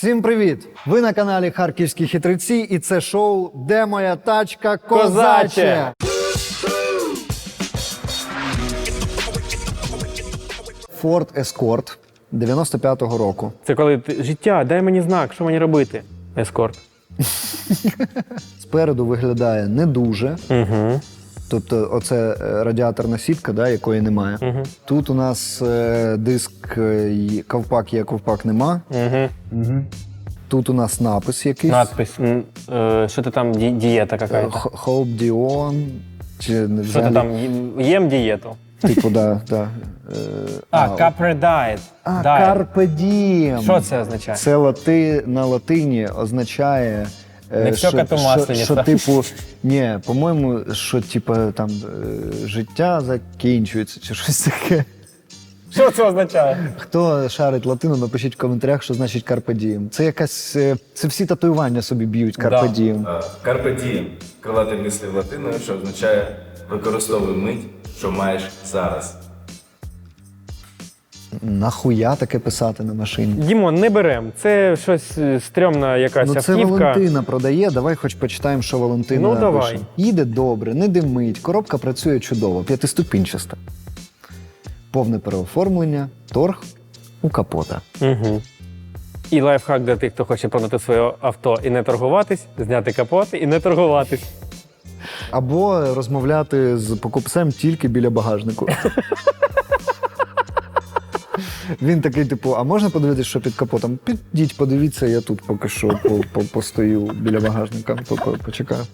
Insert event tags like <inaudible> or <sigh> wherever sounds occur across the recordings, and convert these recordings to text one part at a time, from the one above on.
Всім привіт! Ви на каналі Харківські хитреці, і це шоу Де моя тачка козаче. Ford Escort 95-го року. Це коли ти життя, дай мені знак, що мені робити. Ескорт. <laughs> Спереду виглядає не дуже. Угу. Тобто, оце е, радіаторна сітка, да, якої немає. Угу. Тут у нас е, диск е, ковпак є, ковпак нема. Угу. Тут у нас напис якийсь. Е, Що ти там, ді- дієта? Х- Hope Dion. Чи не Що ти там, їм дієту? Типу, да, да. А, капре дайет. А, Carpe Diem. Що це означає? Це лати, на латині означає. Е, Не всьо що, коту що, що, типу, ні, по-моєму, що типу там е, життя закінчується чи щось таке. Що це означає? Хто шарить латину, напишіть в коментарях, що значить Carpe Diem. Це якась. е, Це всі татуювання собі б'ють Carpe Да. Diem. Carpe diem – крилатий мислів латиною, що означає використовуй мить, що маєш зараз. Нахуя таке писати на машині? Дімон, не берем. Це щось е, стрьомна якась Ну, це автівка. Валентина продає. Давай хоч почитаємо, що Валентина Ну, давай. пише. Їде добре, не димить, коробка працює чудово, п'ятиступінчаста. Повне переоформлення, торг у капота. Угу. І лайфхак для тих, хто хоче продати своє авто і не торгуватись, зняти капот і не торгуватись. Або розмовляти з покупцем тільки біля багажнику. <laughs> Він такий, типу, а можна подивитися, що під капотом? Підіть, подивіться, я тут поки що по- по- постою біля багажника, по- по- почекаю.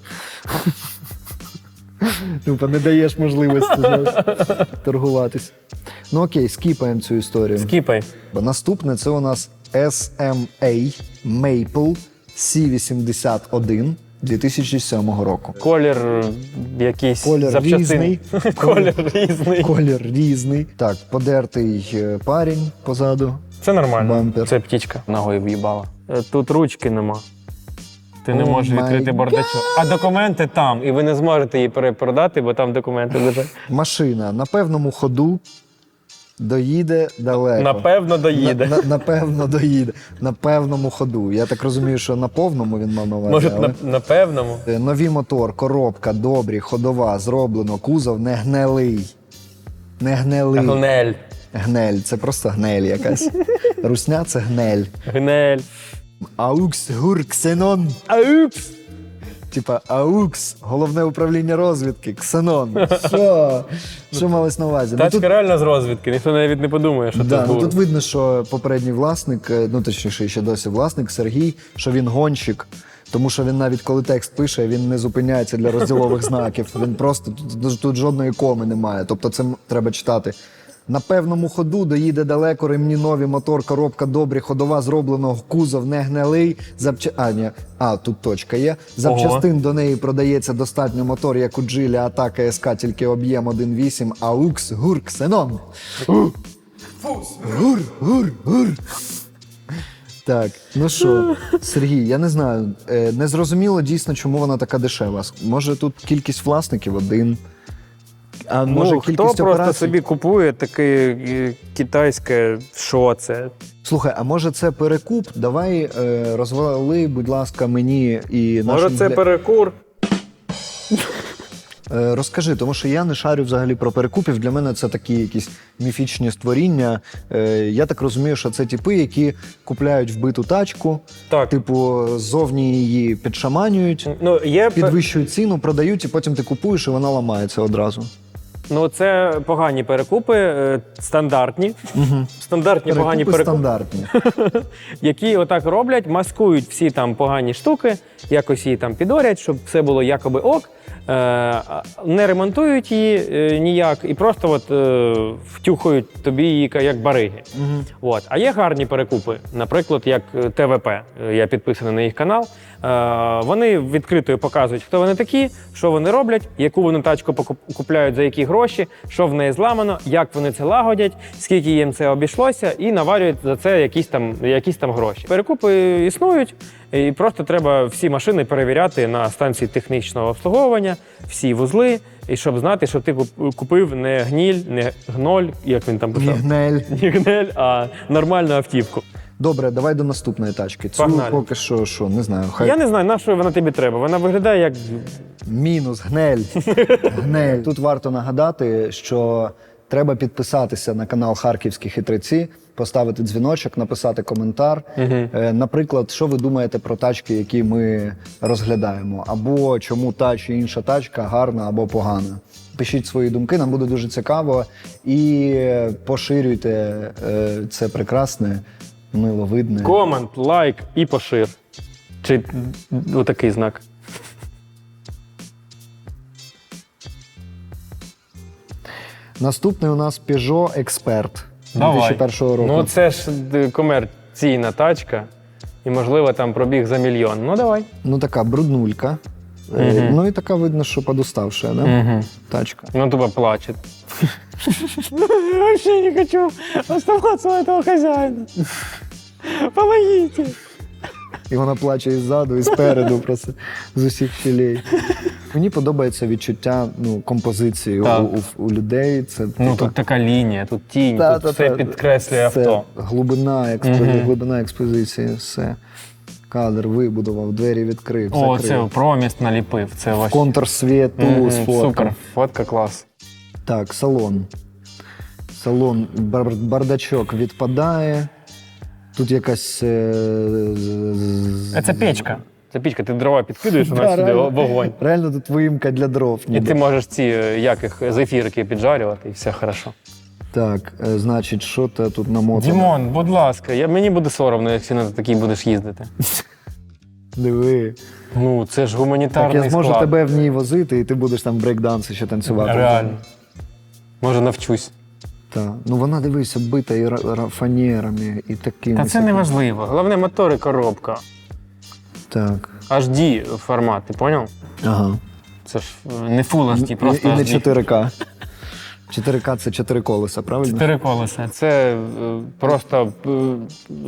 Типу, не даєш можливості знаєш, торгуватись. Ну окей, скіпаємо цю історію. Скіпай. Наступне це у нас SMA Maple C81 2007 року. Колір якийсь Колір запчастин. різний. <laughs> Колір різний. Колір різний. Так, подертий е, парень позаду. Це нормально. Бампер. Це птічка ногою в'їбала. Е, Тут ручки нема. Ти не О можеш май відкрити бардачок. А документи там, і ви не зможете її перепродати, бо там документи лежать. Машина на певному ходу доїде далеко. Напевно, доїде. На, на, напевно, доїде. На певному ходу. Я так розумію, що на повному він мав на увазі. Може, але... на, на певному. Е, Нові мотор, коробка, добрі, ходова, зроблено, кузов не гнилий. Не гнилий. Гнель. Гнель, це просто гнель якась. <laughs> Русня це гнель. Гнель. Аукс гур ксенон. Аупс! Типа аукс, головне управління розвідки, ксенон. <laughs> Що? Що малось на увазі? Ну, Тачка тут, реально з розвідки, ніхто навіть не подумає, що да, це ну, тут видно, що попередній власник, е, ну точніше, ще досі власник Сергій, що він гонщик. Тому що він навіть коли текст пише, він не зупиняється для розділових знаків. Він просто тут, тут жодної коми немає. Тобто це треба читати. На певному ходу доїде далеко, ремні нові, мотор, коробка добрі, ходова зроблено, кузов не гнилий. Запча... А, ні. а, тут точка є. Запчастин до неї продається достатньо мотор, як у Джилі, атака СК, тільки об'єм 1.8, аукс, гур, ксенон. Гур, гур, гур. Так, ну що, Сергій, я не знаю. е, Не зрозуміло дійсно, чому вона така дешева. Може тут кількість власників один. А може ну, хто просто операцій? собі купує таке е, китайське, що це? Слухай, а може це перекуп? Давай е, розвали, будь ласка, мені і Може, це перекур? Е, Розкажи, тому що я не шарю взагалі про перекупів. Для мене це такі якісь міфічні створіння. Е, Я так розумію, що це типи, які купляють вбиту тачку, Так. типу, ззовні її підшаманюють, Ну, є пе- підвищують ціну, продають, і потім ти купуєш, і вона ламається одразу. Ну, це погані перекупи, е, стандартні. Стандартні погані Перекупи перекупи, стандартні. <laughs> які отак роблять, маскують всі там погані штуки, якось її там підорять, щоб все було якоби ок. Е, не ремонтують її е, ніяк і просто от, е, втюхають тобі її як бариги. От. А є гарні перекупи, наприклад, як ТВП. Я підписаний на їх канал. Вони відкрито показують, хто вони такі, що вони роблять, яку вони тачку купляють, за які гроші, що в неї зламано, як вони це лагодять, скільки їм це обійшлося, і наварюють за це якісь там, якісь там гроші. Перекупи існують, і просто треба всі машини перевіряти на станції технічного обслуговування, всі вузли, і щоб знати, що ти купив не гніль, не гноль, як він там писав. гнель. <laughs> Не гнель, а нормальну автівку. Добре, давай до наступної тачки. Цю Погнали. поки що, що, не знаю. Хай Я не знаю, на що вона тобі треба. Вона виглядає як. мінус, гнель. <laughs> гнель. Тут варто нагадати, що треба підписатися на канал Харківські хитреці, поставити дзвіночок, написати коментар. Е, Наприклад, що ви думаєте про тачки, які ми розглядаємо, або чому та чи інша тачка гарна або погана. Пишіть свої думки, нам буде дуже цікаво. І поширюйте е, це прекрасне, миловидне. Комент, лайк і пошир. Чи отакий знак. Наступний у нас Peugeot Expert 2001 року. Ну, це ж е, комерційна тачка, і, можливо, там пробіг за мільйон. Ну, давай. Ну, така бруднулька. Е, Мгм. Ну і така видно, що подуставшая, да? Угу. тачка. Ну, тупо плачет. <laughs> Вообще не хочу оставаться у этого хозяина. Помогите. І вона плаче і ззаду, і спереду, просто з усіх щелей. Мені подобається відчуття ну, композиції у, у, у людей. Це Ну, тут така лінія, тут тінь, та- тут та- все та- підкреслює все, авто. Глибина, експози... Мгм. глибина експозиції, все. Кадр вибудував, двері відкрив, О, закрив. це промість наліпив. Це вообще. Контрсвіту Мгм, сфоткав. Супер, фотка клас. Так, салон. Салон, бар- бардачок відпадає. Тут якась. е, з- з- Це печка. Це пічка, ти дрова підкидуєш, вона Да, сюди реально. вогонь. Реально тут виїмка для дров. І ніби. ти можеш ці е, як їх, зефірки піджарювати, і все хорошо. Так, е, значить, що то тут намотано? Дімон, будь ласка, я, мені буде соромно, якщо на такій будеш їздити. <laughs> Диви. Ну, це ж Так гуманітарний я зможу склад. тебе в ній возити, і ти будеш там брейкданси ще танцювати. Реально. Може, навчусь. Так. Ну вона дивись, оббита і ра- ра- фанерами, і такими. Та це не важливо. Головне мотор і коробка. Так. HD формат, ти поняв? Ага. Це ж е, не Full HD, просто і не HD. 4К. 4К це 4 колеса, правильно? Чотири колеса. Це е, просто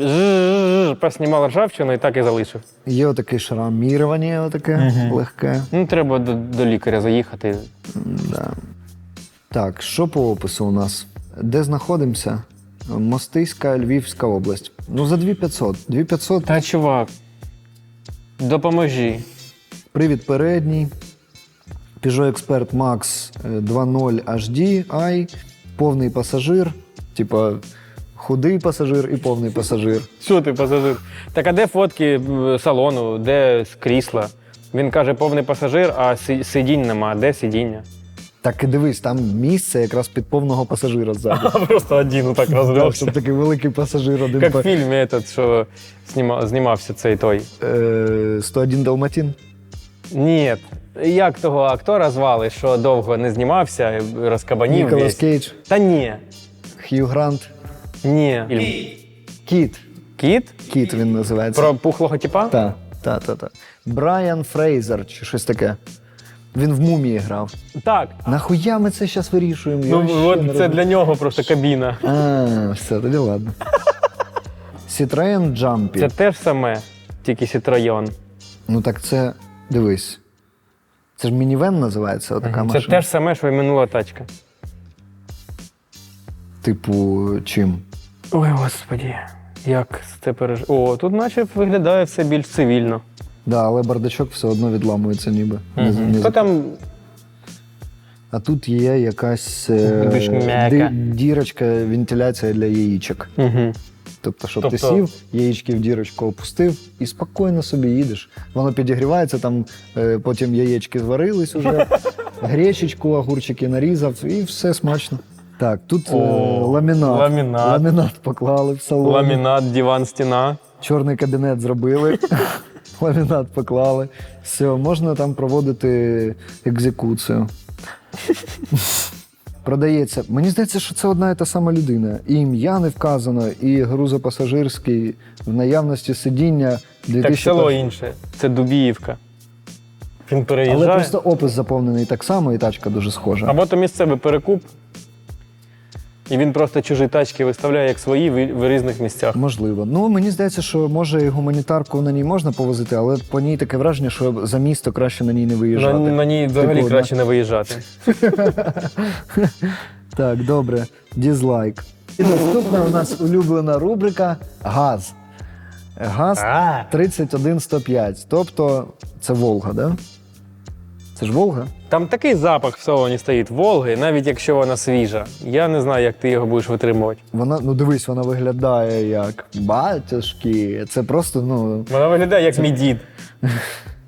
е, поснімав ржавчину і так і залишив. Є отаке шрамірування, отаке Мгм. легке. Ну, треба до, до лікаря заїхати. Да. Так, що по опису у нас? Де знаходимося? Мостиська, Львівська область. Ну, за 2500. 2500 Та чувак, допоможи. Привід передній. Peugeot Expert Max е, 2.0 HD i, повний пасажир, типа худий пасажир і повний пасажир. <laughs> Що ти пасажир? Так а де фотки салону, де крісла? Він каже, повний пасажир, а си- сидінь нема. Де сидіння? Так і дивись, там місце якраз під повного пасажира ззаду. <laughs> Просто один так Да, щоб такий великий пасажир один Як по в фільмі, этот, що зніма, знімався цей той. Е, 101 Далматін. Ні. Як того актора звали, що довго не знімався, розкабанів Ніколас весь? Кейдж, Та ні. Хью Грант. Ні. Кіт. Кіт? Кіт він називається. Про пухлого типа? Та, та, та, та. Брайан Фрейзер чи щось таке. Він в мумії грав. Так. Нахуя ми це зараз вирішуємо? Я Ну от це розумію. для нього просто кабіна. А, все, тоді ладно. Citroen Jumpy. Це те ж саме, тільки Citroën. Ну так це. Дивись. Це ж мінівен називається, отака Це машина. те ж саме, що і минула тачка. Типу, чим? Ой, господі, як це переж... О, тут наче виглядає все більш цивільно. Да, але бардачок все одно відламується ніби. Не, не То там А тут є якась е, Більш м'яка. ди- дірочка, вентиляція для яєчок. угу. Тобто, щоб ти Тобто- сів, яєчки в дірочку опустив і спокійно собі їдеш. Воно підігрівається, там е, потім яєчки зварились уже, <laughs> гречечку, огурчики нарізав, і все смачно. Так, тут е, О, ламінат. ламінат. Ламінат поклали в салон. ламінат, диван, стіна. Чорний кабінет зробили. <laughs> Ламінат поклали. Все, можна там проводити екзекуцію. Продається. Мені здається, що це одна і та сама людина. І ім'я не вказано, і грузопасажирський в наявності сидіння Так село інше. Це Дубіївка. Він Але просто опис заповнений так само, і тачка дуже схожа. Або то місцевий перекуп. І він просто чужі тачки виставляє як свої в, різних місцях. Можливо. Ну, мені здається, що може і гуманітарку на ній можна повозити, але по ній таке враження, що за місто краще на ній не На, виїжджати. на ній взагалі Типу, краще не виїжджати. <laughs> Так, добре. Дізлайк. І наступна у нас улюблена рубрика газ. Газ А. 31105. Тобто це Волга, да? Це ж Волга? Там такий запах в салоні стоїть Волги, навіть якщо вона свіжа. Я не знаю, як ти його будеш витримувати. Вона, ну дивись, вона виглядає як батюшки. Це просто, ну, Вона виглядає як мій дід.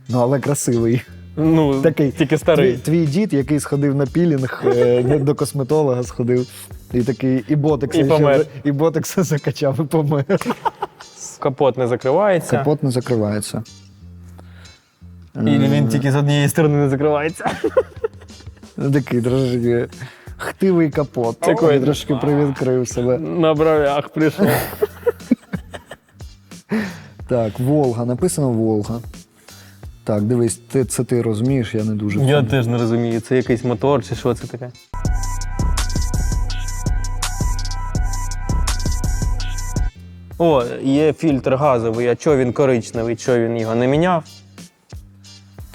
ну але красивий. Ну, Такий тільки старий. твій дід, який сходив на пілінг, е, до косметолога сходив. І такий, і ботекса, І помер. за- і ботекса <laughs> закачав і помер. Капот не закривається. Капот не закривається. І він тільки з однієї сторони не закривається. <laughs> Такий трошки хтивий капот. Такий. Трошки привідкрив себе. На бровях прийшов. <laughs> Так, Волга, написано Волга. Так, дивись, ти, це ти розумієш, я не дуже. Я теж не розумію, це якийсь мотор чи що це таке. О, є фільтр газовий, а чого він коричневий, чого він його не міняв?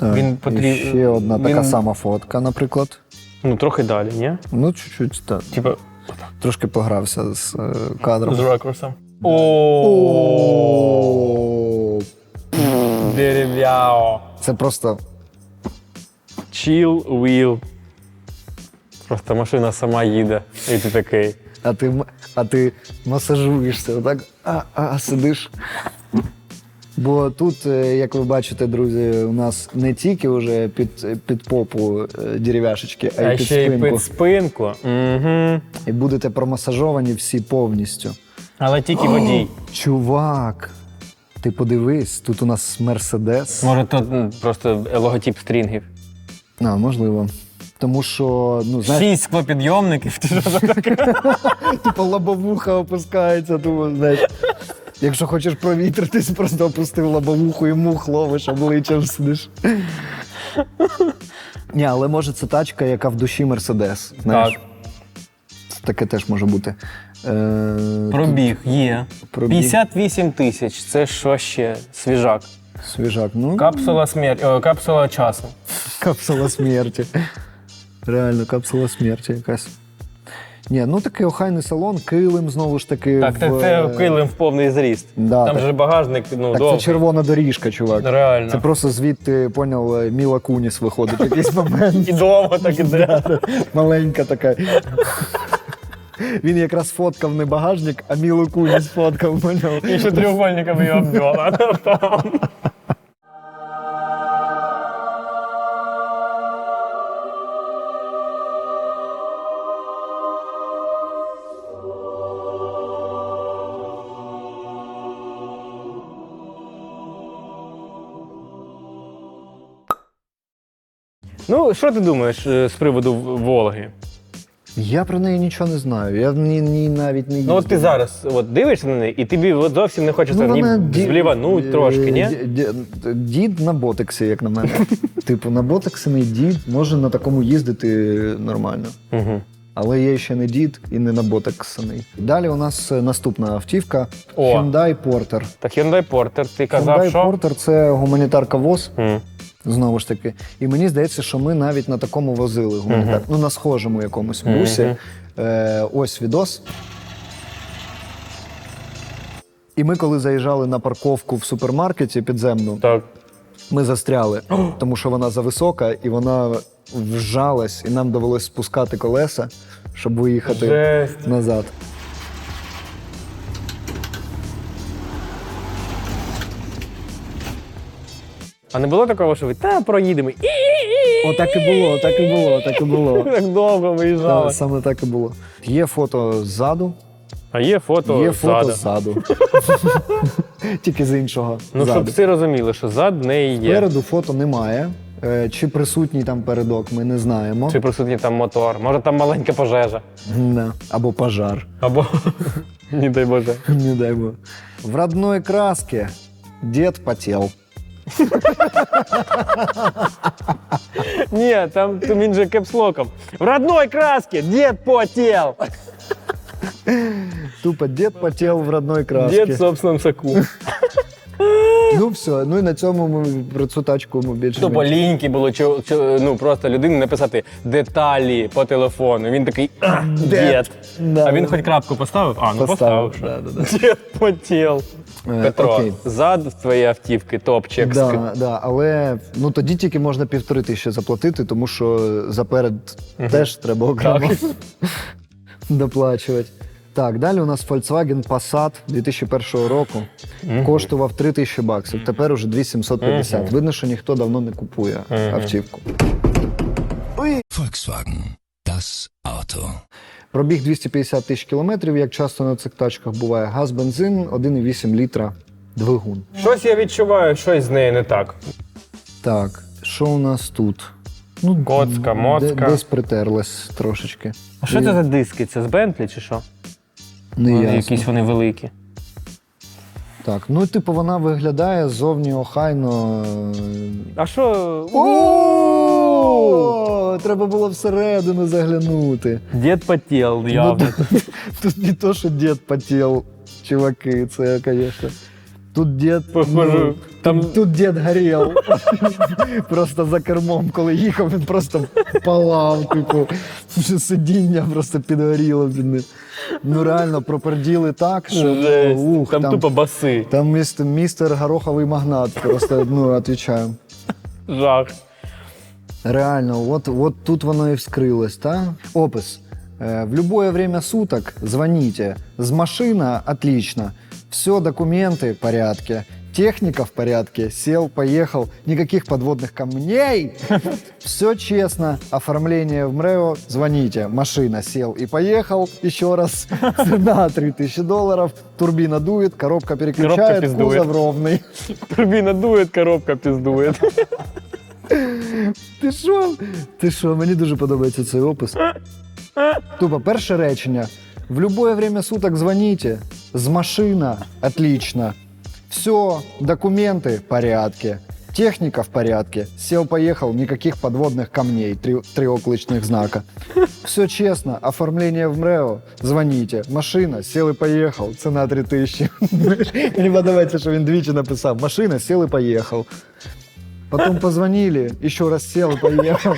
Він і Ще одна така він- сама фотка, наприклад. Ну, трохи далі, ні? Ну, чуть-чуть, так. Типа Трошки погрався з е, кадром. з ракурсом. О, О, дерев'яо. Це просто Chill wheel. Просто машина сама їде. І ти такий. А ти, м- а ти масажуєшся, отак, а, а, сидиш. Бо тут, е, як ви бачите, друзі, у нас не тільки вже під, під попу е, дерев'яшечки, а й А під ще спинку. під спинку. Угу. І будете промасажовані всі повністю. Але тільки водій. Чувак, ти подивись, тут у нас Мерседес. Може, тут просто логотип стрінгів. А, можливо. Тому що, ну, знаєш, Шість склопідйомників. Ти що таке? <laughs> типу лобовуха опускається, тому, знаєш. Якщо хочеш провітритись, просто опустив лобовуху і мух ловиш, обличчям сидиш. Ні, але може це тачка, яка в душі Мерседес. Знаєш? Так. Таке теж може бути. Е, Пробіг є. Пробіг. 58 тисяч. Це що ще? Свіжак. Свіжак. Ну, Капсула смерті. О, капсула часу. капсула смерті. Реально, капсула смерті якась. Ні, ну такий охайний салон, килим знову ж таки. Так, це, в, це е, килим в повний зріст. Да, Там так. же багажник, ну, Так довгий. це червона доріжка, чувак. Реально. Це просто звідти, поняв, е, Міла Куніс виходить в якийсь <laughs> момент. І довго так іде. Маленька така. Він якраз фоткав не багажник, а Мілу Куніс фоткав, поняв. І ще треугольником її обвела. Ну, що ти думаєш е, з приводу В- Волги? Я про неї нічого не знаю. Я в ній, ній навіть не їздив. Ну, от ти зараз от дивишся на неї, і тобі от зовсім не хочеться Ну, ні вона ді- зблівануть трошки, ні? Ді- ді- Дід на ботексі, як на мене. <laughs> типу, на ботексений дід може на такому їздити нормально. Угу. Але я ще не дід і не на ботексений. Далі у нас е, наступна автівка О. Hyundai Porter. Так Hyundai Porter, ти казав, Hyundai що? Porter це гуманітарка ВОЗ. М. Знову ж таки. І мені здається, що ми навіть на такому возили гуманітар. Ну, на схожому якомусь бусі. Мгм. Е, ось відос. І ми, коли заїжджали на парковку в супермаркеті підземну, Так. ми застряли, тому що вона зависока і вона вжалась, і нам довелось спускати колеса, щоб виїхати Жесть. назад. А не було такого, що ви та проїдемо. І Отак і було, так і було, так і було. так довго виїжджали. Та, Саме так і було. Є фото ззаду, А є фото є фото ззаду. Тільки з іншого. Ну, щоб всі розуміли, що зад неї є. Спереду фото немає. Чи присутній там передок, ми не знаємо. Чи присутній там мотор, може там маленька пожежа. Да. Або пожар. Або не дай Боже. Не дай Бог. В родной краске дед потел. Ні, там він же кепслоком. В родной краске дід потел. Тупо дед потел в родной краске. Дід в собственном соку. Ну все, ну і на цьому ми про цю тачку ми більше. Тупо не- ліньки було, чи, чи, ну просто людині написати деталі по телефону. Він такий «А, дід. Да. А він хоч крапку поставив? А, ну Поставив, поставив. да, да, да. Дід потіл. Е, Петро, окей. зад твоєї автівки топчик. Да, да, але ну тоді тільки можна півтори тисячі заплатити, тому що заперед теж треба окремо <laughs> доплачувати. Так, далі у нас Volkswagen Passat 2001 року. Коштував 3 тисячі баксів. Тепер уже 2750. Видно, що ніхто давно не купує автівку. Volkswagen. Das Auto. Пробіг 250 тисяч кілометрів, як часто на цих тачках буває. Газ, бензин, 1,8 літра двигун. Щось я відчуваю, щось з нею не так. Так, що у нас тут? Ну, Коцка, де- моцка. Десь притерлась трошечки. А що це за диски? Це з Бентлі чи що? Не Вони ясно. якісь вони великі. Так, ну типу вона виглядає зовні охайно. А що? О, треба було всередину заглянути. Дід потіл, Ну, явно. тут, <laughs> тут не то, що дід потел, чуваки, це, звісно. Тут дід. Похоже, там- тут, дід горів. <laughs> просто за кермом, коли їхав, він просто палав, типу, вже сидіння просто підгоріло під ним. Ну реально проперділи так, що Жесть. ух, там, тупо баси. Там містер, містер гороховий магнат, просто ну, отвечаю. Жах. Реально, от, от тут воно і вскрилось, так? Опис. Э, В любое время суток звоните. С машина отлично. Все, документы в порядке. Техника в порядке. Сел, поехал. Никаких подводных камней. <laughs> Все честно. Оформление в МРЭО. Звоните. Машина сел и поехал. Еще раз. <laughs> Цена 3000 долларов. Турбина дует, коробка переключает, пиздует. кузов ровный. Турбіна дує, коробка піздує. <laughs> Ти що? Ти що? Мені дуже подобається цей опис. Тупо перше речення. В любое время суток звоните. З машина отлично. Все, документы в порядке. Техника в порядке. Сел, поехал, никаких подводных камней, три, три окличных знака. Все честно, оформление в МРЭО, звоните. Машина, сел и поехал, цена 3000. Мені подобається, що він двічі написав. Машина, сел и поехал. Потом позвонили, еще раз сел и поехал.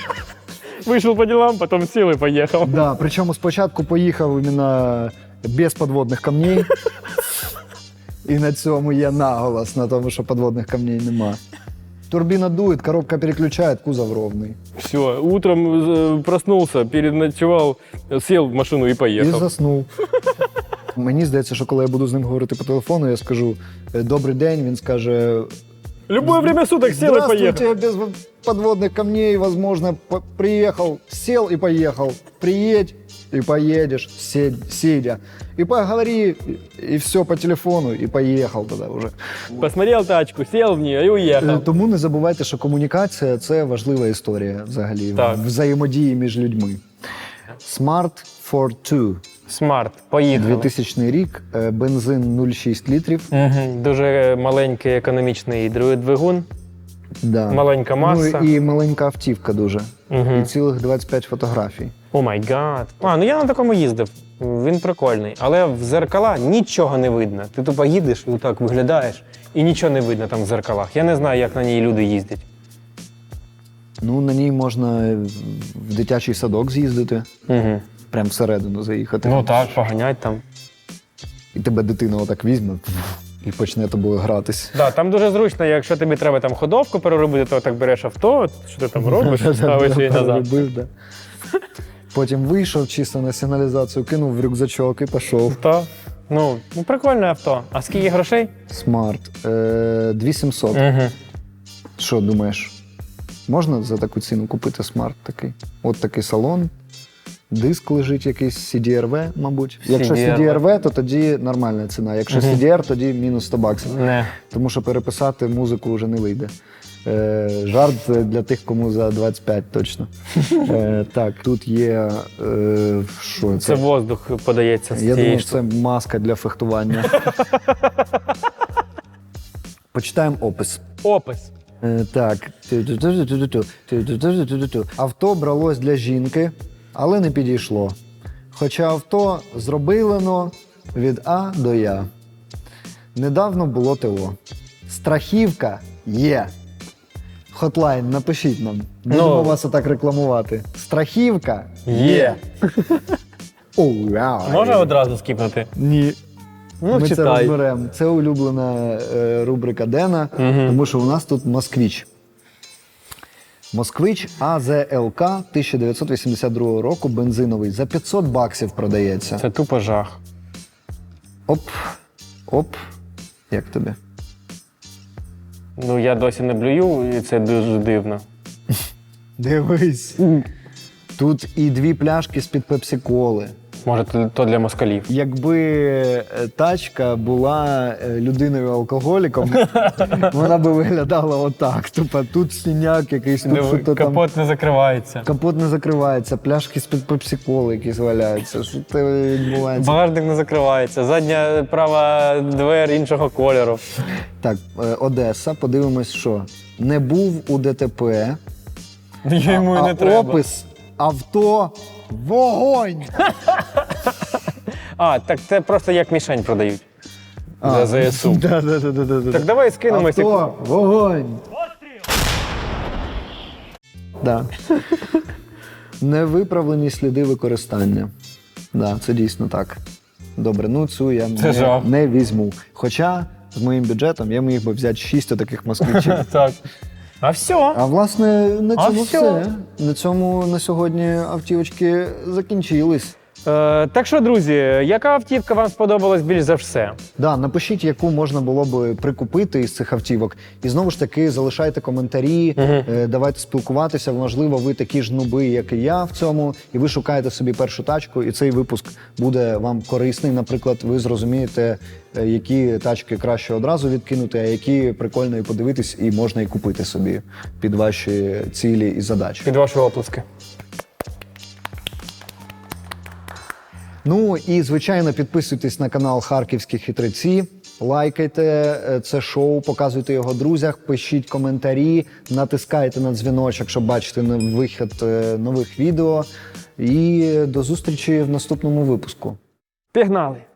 Вийшов по ділам, потім сів і поїхав. Да, причому спочатку поїхав іменно без подводних камней. І на цьому є наголос на тому, що подводних камней нема. Турбіна дует, коробка переключает, кузов ровный. Все, утром э, проснулся, переночевал, сел в машину і І поїхав. заснув. Мені здається, що коли я буду з ним говорити по телефону, я скажу «Е, добрий день, він скаже Любое время суток сел поїхав. Здравствуйте, без подводных камней, возможно, по- приехал, сел и поехал. Приедь и поедешь, сидя. И поговори, и все по телефону, и поехал тогда уже. Посмотрел тачку, сел в нее і Е, уїхав. Тому не забувайте, що комунікація це важлива історія взагалі Так. взаємодії між людьми. Smart for Two. Смарт, поїхали. 2000 рік, е, бензин 0,6 літрів. Угу. Дуже маленький економічний дру- двигун, Да. маленька маса. Ну і маленька автівка дуже. Мгм. І цілих 25 фотографій. О май гад. А, ну я на такому їздив. Він прикольний. Але в зеркала нічого не видно. Ти тупо їдеш і так виглядаєш, і нічого не видно там в зеркалах. Я не знаю, як на ній люди їздять. Ну, на ній можна в дитячий садок з'їздити, Угу. прям всередину заїхати. Ну так, поганять там. І тебе дитина отак візьме і почне тобою гратись. Да, там дуже зручно, якщо тобі треба там ходовку переробити, то так береш авто, що ти там робиш, ставиш її назад. Робив, да. Потім вийшов чисто на сигналізацію, кинув в рюкзачок і пішов. Та. Ну, ну, прикольне авто. А скільки грошей? Смарт. Е, 2700. Угу. Що думаєш? Можна за таку ціну купити смарт такий? От такий салон. Диск лежить якийсь CDRV, мабуть. Якщо CDRV. CDRV, то тоді нормальна ціна. Якщо Мгм. CDR, тоді мінус 100 баксів. Не. Тому що переписати музику вже не вийде. Е, жарт для тих, кому за 25 точно. <laughs> Е, так, тут є. Е, що це? Це воздух подається з Я думаю, це маска для фехтування. <laughs> Почитаємо опис. Опис. Е, Так. Авто бралось для жінки, але не підійшло. Хоча авто зроблено від А до Я. Недавно було ТО. Страхівка є. Хотлайн, напишіть нам. Будемо Ну. вас отак рекламувати. Страхівка Є. <laughs> Оу, вау. Можна одразу скіпнути? Ні. Ну, Ми це розберемо. Це улюблена е, рубрика Дена, Мгм. тому що у нас тут москвіч. Москвич АЗЛК 1982 року, бензиновий, за 500 баксів продається. Це тупо жах. Оп, оп. Як тобі? Ну я досі не блюю, і це дуже дивно. Дивись. Тут і дві пляшки з-під пепсі-коли. Може, то- для москалів. Якби е, тачка була е, людиною-алкоголіком, <laughs> вона би виглядала отак. Тобто тут синяк якийсь, тут що то там. Капот не закривається. Капот не закривається, пляшки з-під пепсі-коли якісь валяються. Що це відбувається? Багажник не закривається. Задня права двері іншого кольору. Так, е, Одеса, подивимось, що не був у ДТП, Йому і а не треба. опис авто вогонь. А, так це просто як мішень продають. За ЗСУ. Да, да, да, да, да, да. Так давай скинемося. Авто, вогонь. Да. <laughs> Невиправлені сліди використання. Да, це дійсно так. Добре, ну цю я Це не, жах. не візьму. Хоча з моїм бюджетом я міг би взяти шість таких москвичів. <laughs> Так. А все. А власне на А цьому всьо. все. На цьому на сьогодні автівочки закінчились. Е, так що, друзі, яка автівка вам сподобалась більш за все? Да, напишіть, яку можна було б прикупити із цих автівок. І знову ж таки залишайте коментарі, е, давайте спілкуватися. Можливо, ви такі ж нуби, як і я в цьому, і ви шукаєте собі першу тачку, і цей випуск буде вам корисний. Наприклад, ви зрозумієте, е, які тачки краще одразу відкинути, а які прикольно і подивитись, і можна і купити собі під ваші цілі і задачі. Під ваші оплески. Ну і звичайно, підписуйтесь на канал Харківські хитреці. Лайкайте е, це шоу, показуйте його друзях, пишіть коментарі, натискайте на дзвіночок, щоб бачити вихід е, нових відео. І до зустрічі в наступному випуску. Пігнали!